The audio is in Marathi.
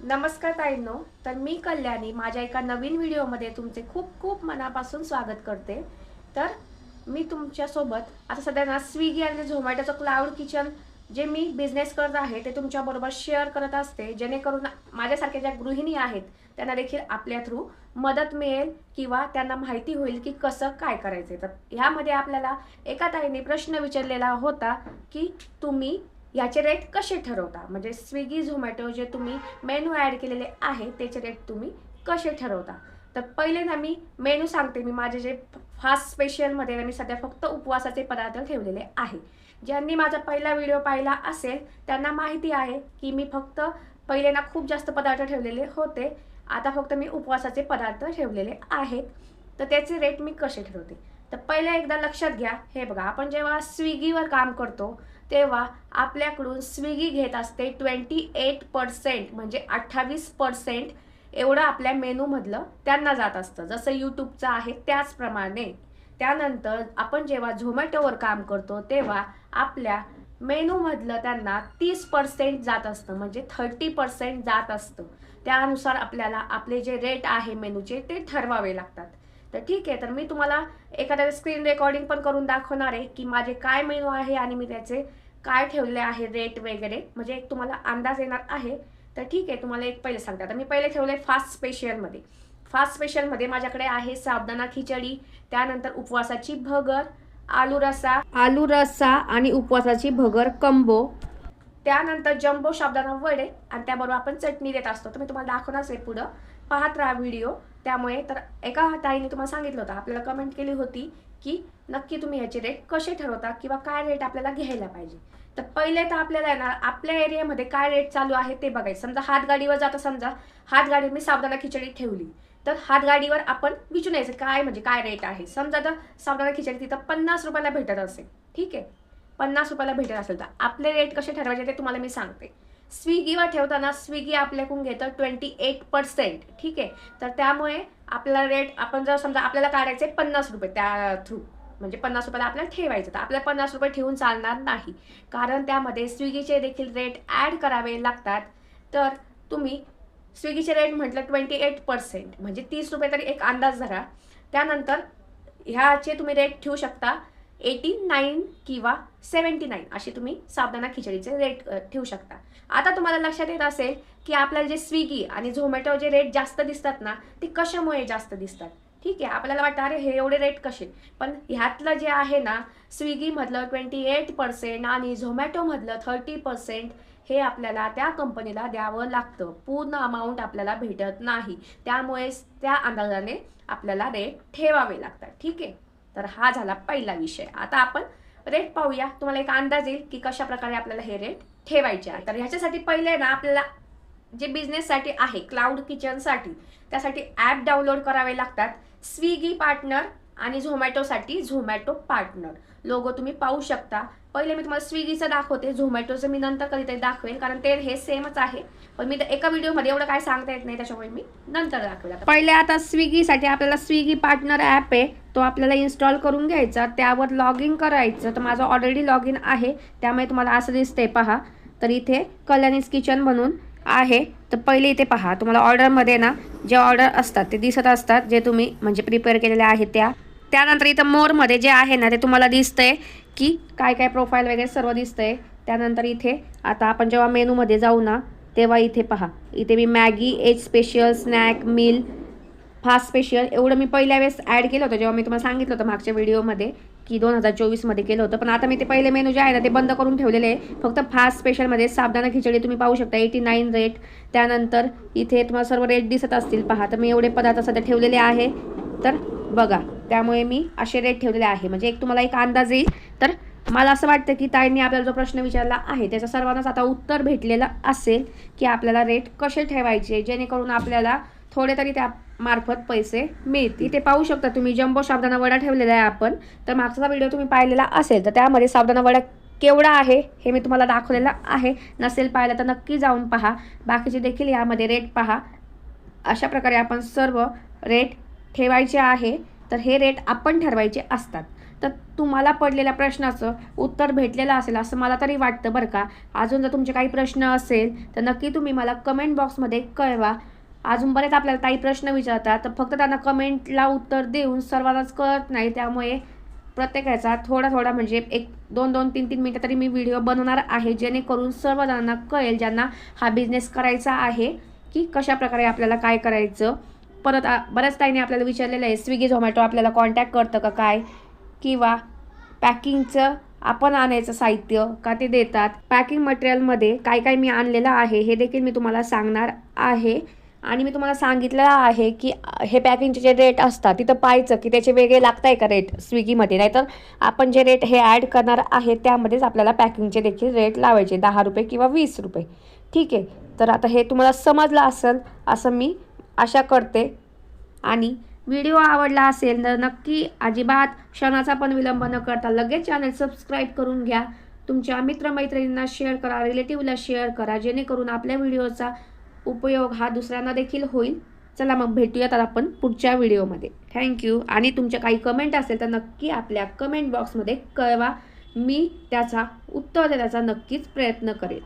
नमस्कार ताईंनो. तर मी कल्याणी माझ्या एका नवीन व्हिडिओमध्ये तुमचे खूप खूप मनापासून स्वागत करते. तर मी तुमच्यासोबत आता सध्या ना स्विगी आणि झोमॅटोचं क्लाउड किचन जे मी बिझनेस करत आहे ते तुमच्याबरोबर शेअर करत असते. जेणेकरून माझ्यासारख्या ज्या गृहिणी आहेत त्यांना देखील आपल्या थ्रू मदत मिळेल किंवा त्यांना माहिती होईल की कसं काय करायचं तर ह्यामध्ये आपल्याला एका ताईने प्रश्न विचारलेला होता की तुम्ही याचे रेट कसे ठरवता? म्हणजे स्विगी झोमॅटो जे तुम्ही मेनू ॲड केलेले आहे त्याचे रेट तुम्ही कसे ठरवता? तर पहिले ना मी मेनू सांगते. मी माझे जे फास्ट स्पेशलमध्ये ना मी सध्या फक्त उपवासाचे पदार्थ ठेवलेले आहे. ज्यांनी माझा पहिला व्हिडिओ पाहिला असेल त्यांना माहिती आहे की मी फक्त पहिले ना खूप जास्त पदार्थ ठेवलेले होते. आता फक्त मी उपवासाचे पदार्थ ठेवलेले आहेत. तर त्याचे रेट मी कसे ठरवते? तर पहिल्या एकदा लक्षात घ्या. हे बघा आपण जेव्हा स्विगीवर काम करतो तेव्हा आपल्याकडून स्विगी घेत असते ट्वेंटी एट पर्सेंट म्हणजे अठ्ठावीस पर्सेंट एवढं आपल्या मेनूमधलं त्यांना जात असतं. जसं यूट्यूबचं आहे त्याचप्रमाणे. त्यानंतर आपण जेव्हा झोमॅटोवर काम करतो तेव्हा आपल्या मेनूमधलं त्यांना तीस पर्सेंट जात असतं म्हणजे थर्टी पर्सेंट जात असतं. त्यानुसार आपल्याला आपले जे रेट आहे मेनूचे ते ठरवावे लागतात. तर ठीक आहे तर मी तुम्हाला एखाद्या स्क्रीन रेकॉर्डिंग पण करून दाखवणार आहे की माझे काय मेनू आहे आणि मी त्याचे काय ठेवले आहे रेट वगैरे? म्हणजे एक तुम्हाला अंदाज येणार आहे. तर ठीक आहे तुम्हाला एक पहिले सांगते. आता मी पहिले ठेवले फास्ट स्पेशलमध्ये फास्ट स्पेशलमध्ये माझ्याकडे आहे साबदाणा खिचडी त्यानंतर उपवासाची भगर आलू रसा आलू रस्सा आणि उपवासाची भगर कंबो त्यानंतर जम्बो साबदाणा वडे आणि त्याबरोबर आपण चटणी देत असतो. तर मी तुम्हाला दाखवणारच आहे पुढं. पाहत राहा व्हिडिओ त्यामुळे तर एका ताईने तुम्हाला सांगितलं होतं. आपल्याला कमेंट केली होती. की नक्की तुम्ही याचे रेट कसे ठरवता किंवा काय रेट आपल्याला घ्यायला पाहिजे? तर पहिले तर आपल्याला आहे ना आपल्या एरियामध्ये काय रेट चालू आहे ते बघायचं. समजा हातगाडीवर जाता समजा हातगाडीवर मी सावधाना खिचडी ठेवली. तर हातगाडीवर आपण विचू यायचं काय म्हणजे काय रेट आहे? समजा तर सावधाना खिचडी तिथं पन्नास रुपयाला भेटत असेल. ठीक आहे? पन्नास रुपयाला भेटत असेल तर आपले रेट कसे ठरवायचे ते तुम्हाला मी सांगते. स्विगीवर ठेवताना स्विगी आपल्याकडून घेतं ट्वेंटी एट पर्सेंट ठीक आहे? तर त्यामुळे आपला रेट आपण जर समजा आपल्याला काढायचे पन्नास रुपये त्या थ्रू म्हणजे पन्नास रुपयाला आपल्याला ठेवायचं तर आपल्याला पन्नास रुपये ठेवून चालणार नाही. कारण त्यामध्ये स्विगीचे देखील रेट ॲड करावे लागतात. तर तुम्ही स्विगीचे रेट म्हटलं ट्वेंटी एट पर्सेंट म्हणजे तीस रुपये तरी एक अंदाज धरा. त्यानंतर ह्याचे तुम्ही रेट ठेवू शकता. एटी नाईन किंवा सेवन्टी नाईन अशी तुम्ही साबदाना खिचडीचे रेट ठेवू शकता. आता तुम्हाला लक्षात येत असेल की आपल्याला जे स्विगी आणि झोमॅटो जे रेट जास्त दिसतात ना ते कशामुळे जास्त दिसतात? ठीक आहे आपल्याला वाटतं अरे हे एवढे रेट कसे? पण ह्यातलं जे आहे ना स्विगीमधलं ट्वेंटी एट पर्सेंट आणि झोमॅटोमधलं थर्टी पर्सेंट हे आपल्याला त्या कंपनीला द्यावं लागतं. पूर्ण अमाऊंट आपल्याला भेटत नाही. त्यामुळेच त्या अंदाजाने आपल्याला रेट ठेवावे लागतात. ठीक आहे? तर हा झाला पहिला विषय. आता आपण रेट पाहूया. तुम्हाला एक अंदाज येईल की कशा प्रकारे आपल्याला हे रेट ठेवायचे आहे. तर ह्याच्यासाठी पहिले ना आपल्याला जे बिझनेससाठी आहे क्लाउड किचनसाठी त्यासाठी ॲप डाउनलोड करावे लागतात. स्विगी पार्टनर आणि झोमॅटोसाठी झोमॅटो पार्टनर लोगो तुम्ही पाहू शकता. पहिले मी तुम्हाला स्विगीचं दाखवते. झोमॅटोचं मी नंतर कधीतरी दाखवेल कारण ते हे सेमच आहे. पण मी तर एका व्हिडिओमध्ये एवढं काय सांगता येत नाही त्याच्यामुळे मी नंतर दाखवेल. पहिले आता स्विगीसाठी आपल्याला स्विगी पार्टनर ॲप आहे. तो आपल्याला इन्स्टॉल करून घ्यायचा त्यावर लॉग इन करायचं. तर माझं ऑलरेडी लॉग इन आहे. त्यामुळे तुम्हाला असं दिसते पहा. तर इथे कल्याणीज किचन म्हणून आहे. तर पहिले इथे पहा. तुम्हाला ऑर्डरमध्ये ना जे ऑर्डर असतात ते दिसत असतात जे तुम्ही म्हणजे प्रिपेअर केलेले आहेत त्या. त्यानंतर इथं मोरमध्ये जे आहे ना ते तुम्हाला दिसतंय की काय काय प्रोफाईल वगैरे सर्व दिसतंय. त्यानंतर इथे आता आपण जेव्हा मेनूमध्ये जाऊ ना तेव्हा इथे पहा. इथे मी Maggi age special snack meal fast special एवढं मी पहिल्या वेळेस ॲड केलं होतं जेव्हा मी तुम्हाला सांगितलं होतं मागच्या व्हिडिओमध्ये की दोन हजार चोवीसमध्ये केलं होतं. पण आता मी ते पहिले मेनू जे आहे ना ते बंद करून ठेवलेले आहे. फक्त फास्ट स्पेशलमध्ये साबदाना खिचडी तुम्ही पाहू शकता. एटी नाईन रेट त्यानंतर इथे तुम्हाला सर्व रेट दिसत असतील. पहा तर मी एवढे पदार्थ सध्या ठेवलेले आहे. तर बघा त्यामुळे मी असे रेट ठेवलेले आहे. म्हणजे एक तुम्हाला एक अंदाज येईल. तर मला असं वाटतं की ताईंनी आपल्याला जो प्रश्न विचारला आहे त्याचं सर्वांनाच आता उत्तर भेटलेलं असेल की आपल्याला रेट कसे ठेवायचे जेणेकरून आपल्याला थोडे तरी त्या मार्फत पैसे मिळतील. इथे पाहू शकता तुम्ही. जम्बो साबदाना वडा ठेवलेला आहे आपण. तर मागचा व्हिडिओ तुम्ही पाहिलेला असेल तर त्यामध्ये साबदाना वडा केवढा आहे हे मी तुम्हाला दाखवलेलं आहे. नसेल पाहिलं तर नक्की जाऊन पहा. बाकीचे देखील यामध्ये रेट पहा. अशा प्रकारे आपण सर्व रेट ठेवायचे आहे. तर हे रेट आपण ठरवायचे असतात. तर तुम्हाला पडलेल्या प्रश्नाचं उत्तर भेटलेलं असेल असं मला तरी वाटतं बरं का. अजून जर तुमचे काही प्रश्न असेल तर नक्की तुम्ही मला कमेंट बॉक्समध्ये कळवा. अजून बरेच आपल्याला काही प्रश्न विचारतात तर फक्त त्यांना कमेंटला उत्तर देऊन सर्वांनाच कळत नाही. त्यामुळे प्रत्येकाचा थोडा थोडा म्हणजे एक दोन दोन तीन तीन मिनटं तरी मी व्हिडिओ बनवणार आहे जेणेकरून सर्वजणांना कळेल ज्यांना हा बिझनेस करायचा आहे की कशा प्रकारे आपल्याला काय करायचं. परत बऱ्याच ताईने आपल्याला विचारलेलं आहे स्विगी झोमॅटो आपल्याला कॉन्टॅक्ट करतं का काय? किंवा पॅकिंगचं आपण आणायचं साहित्य का ते देतात? पॅकिंग मटेरियलमध्ये काय काय मी आणलेलं आहे हे देखील मी तुम्हाला सांगणार आहे. आणि मी तुम्हाला सांगितलेलं आहे की हे पॅकिंगचे जे रेट असतात तिथं पाहायचं की त्याचे वेगळे लागत आहे का रेट स्विगीमध्ये? नाहीतर आपण जे रेट हे ॲड करणार आहे त्यामध्येच आपल्याला पॅकिंगचे देखील रेट लावायचे दहा रुपये किंवा वीस रुपये. ठीक आहे? तर आता हे तुम्हाला समजलं असेल असं मी आशा करते. आणि व्हिडिओ आवडला असेल तर नक्की अजिबात क्षणाचा पण विलंब न करता लगेच चॅनल सबस्क्राईब करून घ्या. तुमच्या मित्रमैत्रिणींना शेअर करा रिलेटिव्हला शेअर करा जेणेकरून आपल्या व्हिडिओचा उपयोग हा दुसऱ्यांना देखील होईल. चला मग भेटूयात आपण पुढच्या व्हिडिओमध्ये. थँक्यू आणि तुमच्या काही कमेंट असेल तर नक्की आपल्या कमेंट बॉक्समध्ये कळवा. मी त्याचा उत्तर देण्याचा नक्कीच प्रयत्न करेन.